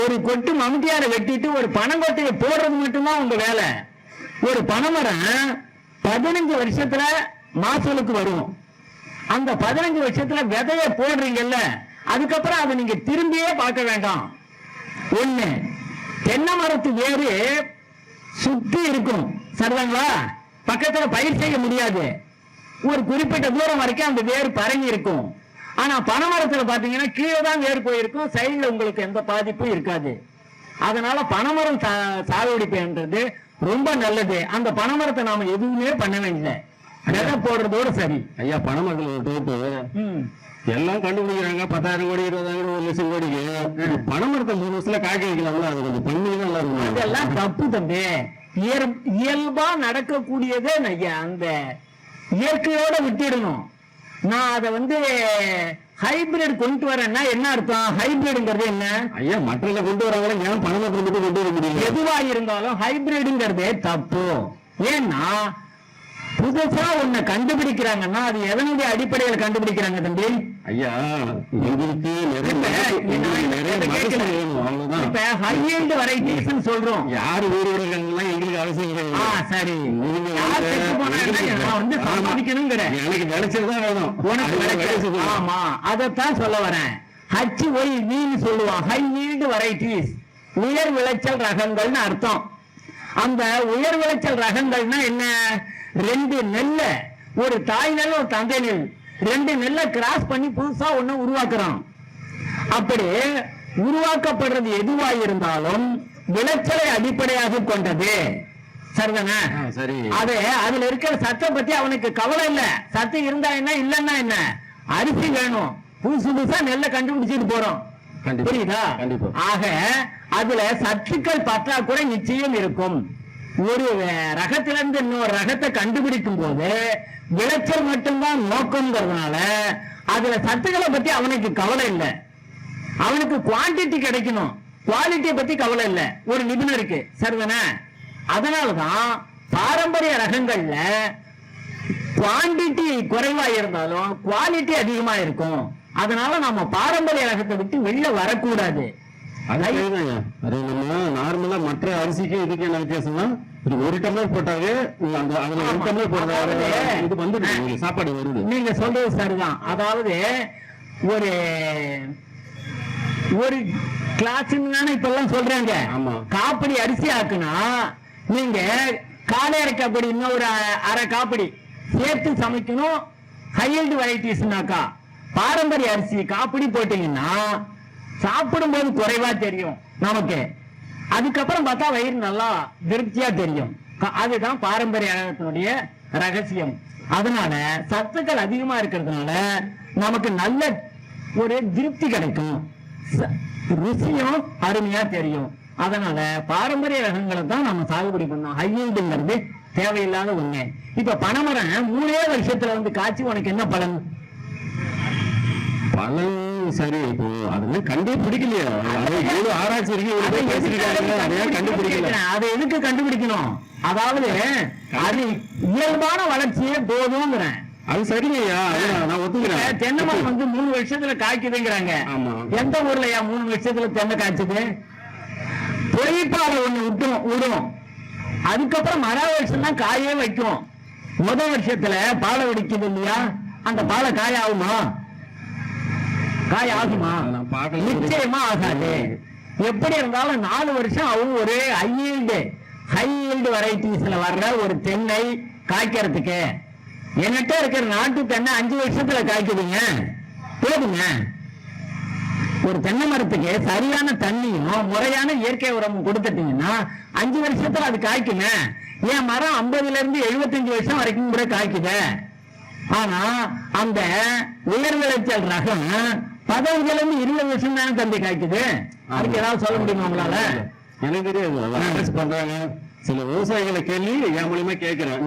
ஒரு கொட்டு மம்டியார வெட்டிட்டு ஒரு பனங்கொட்டையை போடுறது மட்டும்தான் உங்க வேலை. ஒரு பனைமரம் பதினஞ்சு வருஷத்துல மாசலுக்கு வரும் அந்த பதினஞ்சு வருஷத்துல விதைய போடுறீங்கல்ல அதுக்கப்புறம் அதை நீங்க திரும்பியே பார்க்க வேண்டாம். ஒண்ணு தென்னை மரத்து வேறு சுத்தி இருக்கும். சரிதாங்களா? பக்கத்துல பயிர் செய்ய முடியாது. ஒரு குறிப்பிட்ட தூரம் வரைக்கும் அந்த வேர் பரங்கி இருக்கும். ஆனா பனைமரத்துல பாத்தீங்கன்னா கீழே தான் வேர் போயிருக்கும் சைடுல உங்களுக்கு எந்த பாதிப்பும் இருக்காது. அதனால பனைமரம் சா- சாகுபடி பண்றது ரொம்ப நல்லது. அந்த பனைமரத்தை நாம எதுவுமே பண்ண வேண்டியது விதை போடுறதோட சரி. ஐயா டோப்பு ம். எல்லாம் கண்டுபிடிக்கிறாங்க. பத்தாயிரம் கோடி இருபதாயிரம் ஒரு லட்சம் கோடிக்கு. பணமரத்தை மூணு வருஷத்துல காய்க்க வைக்கலாம்ல? அது கொஞ்சம் பண்ணி நல்லா இருக்கும் அதெல்லாம் தப்பு தம்பி. இயல்- இயல்பா நடக்கக்கூடியதே ஐயா அந்த இயற்கையோட விட்டுடணும். நான் அதை வந்து ஹைபிரிட் கொண்டு வரேன்னா என்ன அர்த்தம்? ஹைபிரிட்ங்கிறது என்ன? ஐயா மற்றல கொண்டு வராங்களே ஏன் மட்டும் கொண்டு வர முடியல? எதுவா இருந்தாலும் ஹைபிரிட்ங்கிறதே தப்பு. ஏன்னா புதுசா ஒண்ணு கண்டுபிடிக்கிறாங்கன்னா அது எதனுடைய அடிப்படையில கண்டுபிடிக்கிறாங்க தம்பி? ஐயா எங்களுக்கு இப்ப ஹையல்டு வெரைட்டிஸ் சொல்றோம். யார் ஊர் இருக்காங்கலாம் எங்களுக்கு அவசியம் சரி. வந்து-. சம்பாதிக்கணுங்கிற எனக்கு விளைச்சல் தான் வேணும். உனக்கு. ஆமா. அதத்தான் சொல்ல வரேன். ஹச் ஒய் வீன்னு சொல்லுவான். ஹை ஈல்டு வெரைட்டிஸ் உயர் விளைச்சல் ரகங்கள்னு அர்த்தம். அந்த உயர் விளைச்சல் ரகங்கள்னா என்ன? ரெண்டு நெல்ல. ஒரு தாய் நெல் ஒரு தந்தை நெல். ரெண்டு நெல்லை கிராஸ் பண்ணி புதுசா ஒண்ணு உருவாக்குறோம். அப்படி உருவாக்கப்படுறது எதுவா இருந்தாலும் விளைச்சலை அடிப்படையாக கொண்டது. சரிதானே? சரி. அது அதுல இருக்கிற சத்தை பத்தி அவனுக்கு கவலை இல்ல. சத்து இருந்தா என்ன இல்லன்னா என்ன? அரிசி வேணும். புதுசு புதுசா நெல்லை கண்டுபிடிச்சிட்டு போறோம். புரியுதா? கண்டிப்பா. ஆக அதுல சத்துக்கள் பற்றாக்குறை நிச்சயம் இருக்கும். ஒரு ரகத்திலிருந்து இன்னொரு ரகத்தை கண்டுபிடிக்கும் போது விளைச்சல் மட்டும்தான் நோக்கம்ங்கிறதுனால அதுல சத்துக்களை பத்தி அவனுக்கு கவலை இல்லை. அவனுக்கு குவாண்டிட்டி கிடைக்கணும். குவாலிட்டியை பத்தி கவலை இல்லை. ஒரு நிபுணருக்கு சரிதானே அதனாலதான் பாரம்பரிய ரகங்கள்ல குவாண்டிட்டி குறைவா இருந்தாலும் குவாலிட்டி அதிகமா இருக்கும். அதனால நம்ம பாரம்பரிய ரகத்தை விட்டு வெளில வரக்கூடாது. அது நம்ம நார்மலா மற்ற அரிசிக்கு இதுக்கு என்ன வித்தியாசம்னா ஒரு டம்ளர் போட்டாவே அந்த அதுல ஒரு. டம்ளர் போடுற அதாவது, இது உங்களுக்கு சாப்பாடு வருது. நீங்க சொல்றது சரிதான். அதாவது ஒரு ஒரு கிளாஸ் இப்ப எல்லாம் சொல்றாங்க. காப்படி அரிசி ஆக்குனா நீங்க காலையரை காப்படி இன்னும் ஒரு அரை காப்படி சேர்த்து சமைக்கணும். ஹையல்டு வெரைட்டிஸ்னாக்கா பாரம்பரிய அரிசி காப்படி போட்டீங்கன்னா சாப்பிடும் போது குறைவா தெரியும் நமக்கு. அதுக்கப்புறம் பார்த்தா வயிறு நல்லா திருப்தியா தெரியும். அதுதான் பாரம்பரியத்தினுடைய ரகசியம். அதனால சத்துக்கள் அதிகமா இருக்கிறதுனால நமக்கு நல்ல ஒரு திருப்தி கிடைக்கும். ச- ருசியும் அருமையா தெரியும். அதனால பாரம்பரிய ரகங்களை தான் நம்ம சாகுபடி பண்ணோம் ஹையீல்டுங்கிறது தேவையில்லாத ஒண்ணு. இப்ப பனைமரம் மூணே வருஷத்துல வந்து காய்ச்சி உனக்கு என்ன பலன்? பழம் சரி இப்போ அதெல்லாம் கண்டே பிடிக்கலையா. அது இவ்வளவு ஆராய்ச்சி இருக்கு இவ்வளவு அதை பேசிருக்காங்க கண்டுபிடிக்கல. எதுக்கு கண்டுபிடிக்கணும்? அதாவது அது இயல்பான வளர்ச்சியே போதுங்கிறேன் அது சரிங்கய்யா நான் ஒத்துக்கிறேன். தென்னை மரம் வந்து மூணு வருஷத்துல காய்க்குதுங்கிறாங்க. எந்த ஊர்லயா மூணு வருஷத்துல தென்னை காய்ச்சது? பொய்ப்பாலை ஒண்ணு விட்டும் விடும். அதுக்கப்புறம் மர வருஷம் தான் காயே வைக்கும். முதல் வருஷத்துல பாலை வெடிக்குது இல்லையா? அந்த பாலை காய ஆகுமா காய் ஆகுமா. நிச்சயமா ஆகாது. எப்படி இருந்தாலும் நாலு வருஷம் ஆகும் ஒரு ஹையீல்டு ஹையீல்டு வெரைட்டிஸ்ல வர்ற ஒரு தென்னை காய்க்கிறதுக்கு. என்கிட்ட இருக்கிற நாட்டு தென்னை அஞ்சு வருஷத்துல காய்க்குதுங்க. போதுங்க. ஒரு தென்னை மரத்துக்கு சரியான தண்ணியும் முறையான இயற்கை உரமும் கொடுத்துட்டீங்கன்னா அஞ்சு வருஷத்துல அது காய்க்குமே. என் மரம் ஐம்பதுல இருந்து எழுபத்தஞ்சு வருஷம் வரைக்கும் கூட காய்க்குது. ஆனா அந்த உயர் விளைச்சல் ரகம் பதினஞ்சுல இருந்து இருபது வருஷம் தானே தம்பி காய்க்குது அதுக்கு ஏதாவது சொல்ல முடியுமா உங்களால? எனக்கு தெரியாது. பண்றாங்க. சில விவசாயிகளை கேள்வி என் மூலியமா கேட்கிறேன்.